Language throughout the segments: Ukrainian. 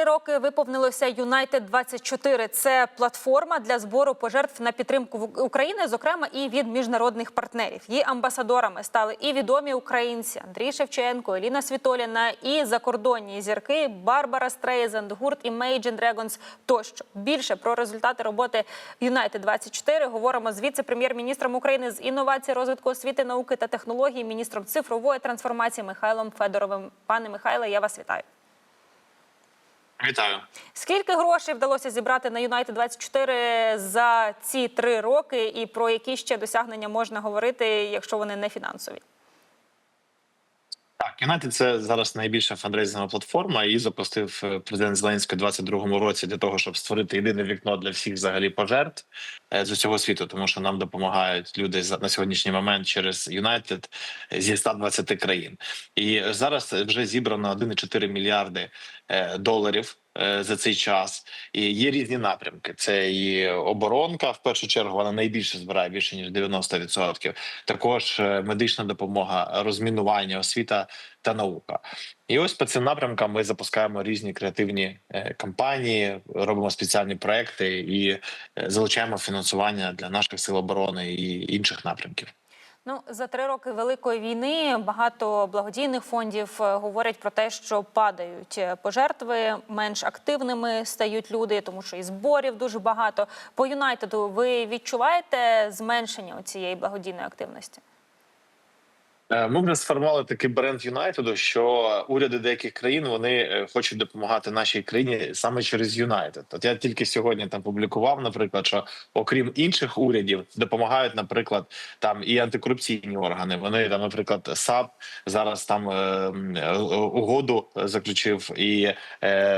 Три роки виповнилося United 24 Це платформа для збору пожертв на підтримку України, зокрема і від міжнародних партнерів. Її амбасадорами стали і відомі українці Андрій Шевченко, Еліна Світоліна, і закордонні зірки Барбара Стрейзенд, гурт Imagine Dragons тощо. Більше про результати роботи United 24 говоримо з віце-прем'єр-міністром України з інновацій, розвитку освіти, науки та технологій, міністром цифрової трансформації Михайлом Федоровим. Пане Михайле, я вас вітаю. Вітаю. Скільки грошей вдалося зібрати на Юнайтед 24 за ці три роки, і про які ще досягнення можна говорити, якщо вони не фінансові? Юнайтед це зараз найбільша фандрейзингова платформа. Її запустив е, президент Зеленський у 22-му році для того, щоб створити єдине вікно для всіх взагалі пожертв е, з усього світу, тому що нам допомагають люди на сьогоднішній момент через Юнайтед зі 120 країн. І зараз вже зібрано 1,4 мільярди е, доларів. Е, За цей час і є різні напрямки. Це і оборонка. В першу чергу вона найбільше збирає більше ніж 90%. Також е, медична допомога, розмінування, освіта та наука. І ось по цим напрямкам ми запускаємо різні креативні е, кампанії, робимо спеціальні проекти і залучаємо фінансування для наших сил оборони і інших напрямків. Ну за три роки великої війни багато благодійних фондів е, говорять про те, що падають е, пожертви, менш активними стають люди, тому що і зборів дуже багато. По Юнайтеду ви відчуваєте зменшення цієї благодійної активності? Е, Ми вже сформували такий бренд Юнайтеду, що уряди деяких країн вони е, хочуть допомагати нашій країні саме через Юнайтед. От я тільки сьогодні там публікував, наприклад, що окрім інших урядів допомагають, наприклад, там і антикорупційні органи. Вони там, наприклад, САП зараз там е, угоду заключив, і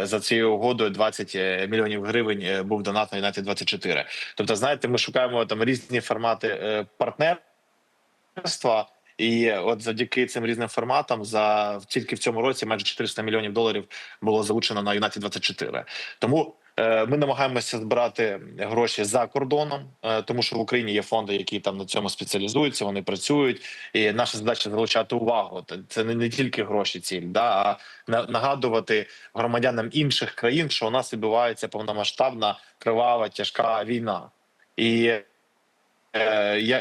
за цією угодою 20 мільйонів гривень був донат на Юнайтед 24 Тобто, знаєте, ми шукаємо там різні формати партнерства. І от завдяки цим різним форматам за тільки в цьому році майже 400 мільйонів доларів було залучено на Юнаті 24 Тому е, ми намагаємося збирати гроші за кордоном, е, тому що в Україні є фонди, які там на цьому спеціалізуються. Вони працюють, і наша задача залучати увагу. Це не, не тільки гроші, ціль, да а на- нагадувати громадянам інших країн, що у нас відбувається повномасштабна кривава тяжка війна. І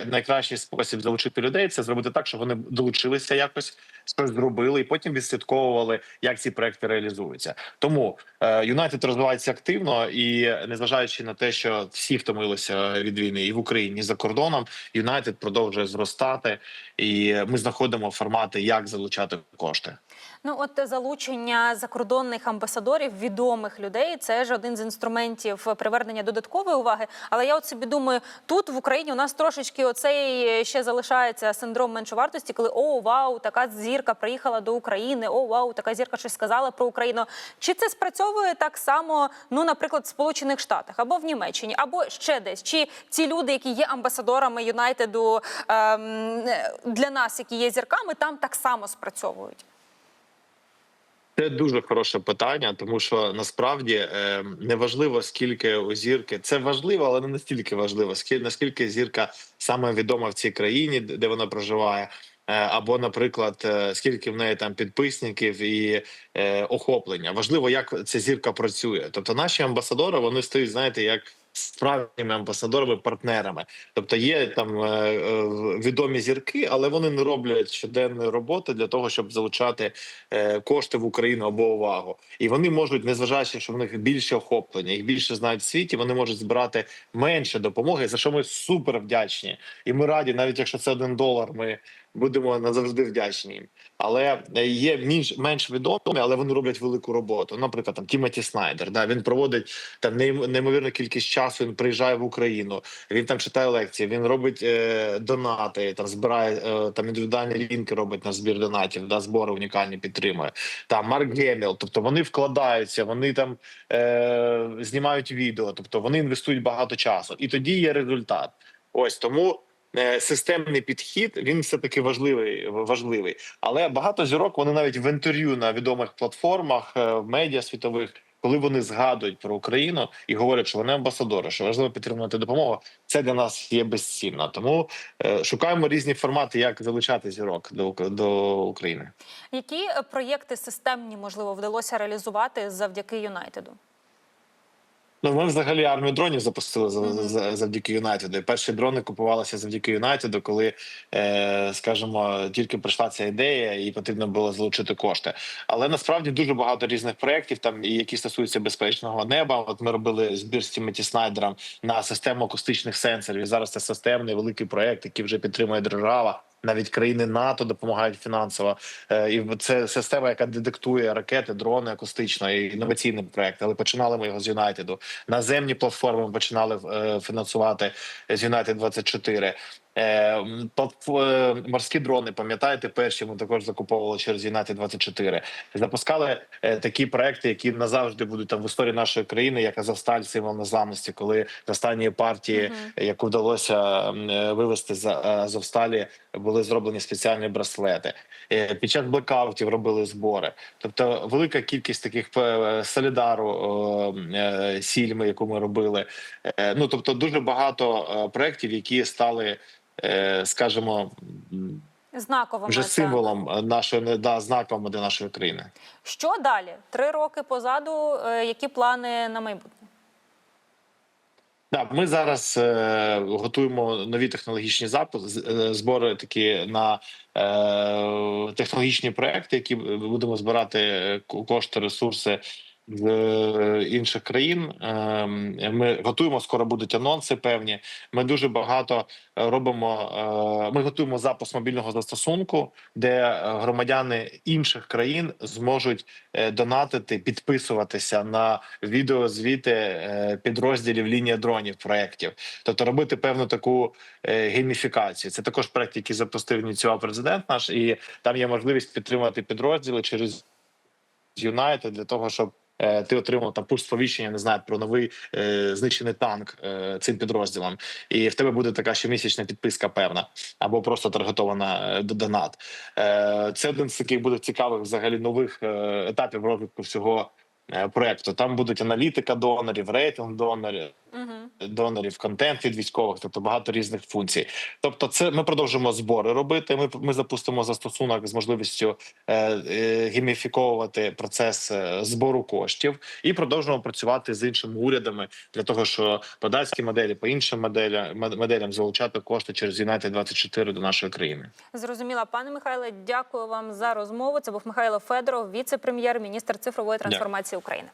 найкращий спосіб залучити людей це зробити так, щоб вони долучилися якось, щось зробили, і потім відслідковували, як ці проекти реалізуються. Тому Юнайтед розвивається активно і незважаючи на те, що всі втомилися від війни і в Україні, і за кордоном, Юнайтед продовжує зростати, і ми знаходимо формати, як залучати кошти. Ну, от залучення закордонних амбасадорів, відомих людей, це ж один з інструментів привернення додаткової уваги. Але я от собі думаю, тут в Україні у нас трошечки оцей ще залишається синдром меншовартості, коли о, вау, така зірка приїхала до України, о, вау, така зірка щось сказала про Україну. Чи це спрацьовує так само, ну, наприклад, в Сполучених Штатах або в Німеччині, або ще десь? Чи ці люди, які є амбасадорами Юнайтеду ем, для нас, які є зірками, там так само спрацьовують? Це дуже хороше питання, тому що насправді е, неважливо скільки у зірки це важливо, але не настільки важливо, скільки наскільки зірка саме відома в цій країні, де вона проживає. Е, Або, наприклад, е, скільки в неї там підписників і е, охоплення. Важливо, як ця зірка працює. Тобто, наші амбасадори вони стоять, знаєте, як справжніми амбасадорами, партнерами. Тобто, є там е, е, відомі зірки, але вони не роблять щоденної роботи для того, щоб залучати е, кошти в Україну або увагу. І вони можуть, незважаючи, що в них більше охоплення, їх більше знають в світі. Вони можуть збирати менше допомоги, за що ми супер вдячні. І ми раді, навіть якщо це один долар, ми будемо назавжди вдячні їм. Але є менш менш відомі, але вони роблять велику роботу. Наприклад, там Тімоті Снайдер. Да він проводить там неймовірну кількість часу. Він приїжджає в Україну. Він там читає лекції. Він робить е, донати, там збирає е, там індивідуальні лінки. Робить на збір донатів, да збори унікальні підтримує. Там Марк Геміл. Тобто вони вкладаються, вони там е, знімають відео. Тобто вони інвестують багато часу, і тоді є результат. Ось тому е, системний підхід він все таки важливий. Важливий, але багато зірок вони навіть в інтерв'ю на відомих платформах, е, в медіа світових коли вони згадують про Україну і говорять, що вони амбасадори, що важливо підтримувати допомогу, це для нас є безцінно. Тому е, шукаємо різні формати, як залучати зірок до, до України. Які е, проєкти системні можливо вдалося реалізувати завдяки Юнайтеду? Ну, ми взагалі армію дронів запустили за, за, завдяки Юнайтеду. Перші дрони купувалися завдяки Юнайтеду, коли, е, скажімо, тільки прийшла ця ідея, і потрібно було залучити кошти. Але насправді дуже багато різних проєктів, там і які стосуються безпечного неба. От ми робили збір з Тімоті Снайдером на систему акустичних сенсорів. І зараз це системний великий проєкт, який вже підтримує держава. Навіть країни НАТО допомагають фінансово, Е, і це система, яка детектує ракети, дрони акустично і інноваційний проект. Але починали ми його з Юнайтеду. Наземні платформи ми починали е, фінансувати з Юнайтед 24 Е, м, платф- е, морські дрони, пам'ятаєте, перші ми також закуповували через Юнайтед 24 Запускали е, такі проекти, які назавжди будуть там в історії нашої країни, як Азовсталь, символ незламності, коли з останньої партії, яку вдалося е, вивести з е, Азовсталі, були зроблені спеціальні браслети. Е, Під час блекаутів робили збори. Тобто, велика кількість таких е, солідару е, сільми, яку ми робили. Е, Ну тобто, дуже багато е, проєктів, які стали, е, скажімо, м, Знаковими вже символом е, нашої да, знаком для нашої країни. Що далі? Три роки позаду. Е, Які плани на майбутнє? Да, ми зараз е, готуємо нові технологічні запуски, збори такі на е, технологічні проекти, які будемо збирати е, кошти, ресурси з е, інших країн. Е, ми готуємо скоро будуть анонси. Певні. Ми дуже багато е, робимо. Е, ми готуємо запуск мобільного застосунку, де громадяни інших країн зможуть донатити, підписуватися на відеозвіти підрозділів лінія дронів проєктів, тобто робити певну таку гейміфікацію. Це також проект, який запустив ініціював президент наш, і там є можливість підтримувати підрозділи через Юнайтед для того, щоб. Е, Ти отримав там пуш сповіщення, не знаю, про новий е, знищений танк е, цим підрозділом, і в тебе буде така щомісячна підписка, певна, або просто таргетована до донат. Е, це один з таких буде цікавих взагалі нових е, етапів розвитку всього е, проекту. Там будуть аналітика донорів, рейтинг донорів, Угу. Донорів, контент від військових, тобто багато різних функцій. Тобто, це ми продовжимо збори робити. Ми ми запустимо застосунок з можливістю е, е, гейміфіковувати процес е, збору коштів і продовжимо працювати з іншими урядами для того, що по датській моделі, по іншим моделям моделям залучати кошти через Юнайтед 24 до нашої країни. Зрозуміла, пане Михайле. Дякую вам за розмову. Це був Михайло Федоров, віце-прем'єр, міністр цифрової трансформації України.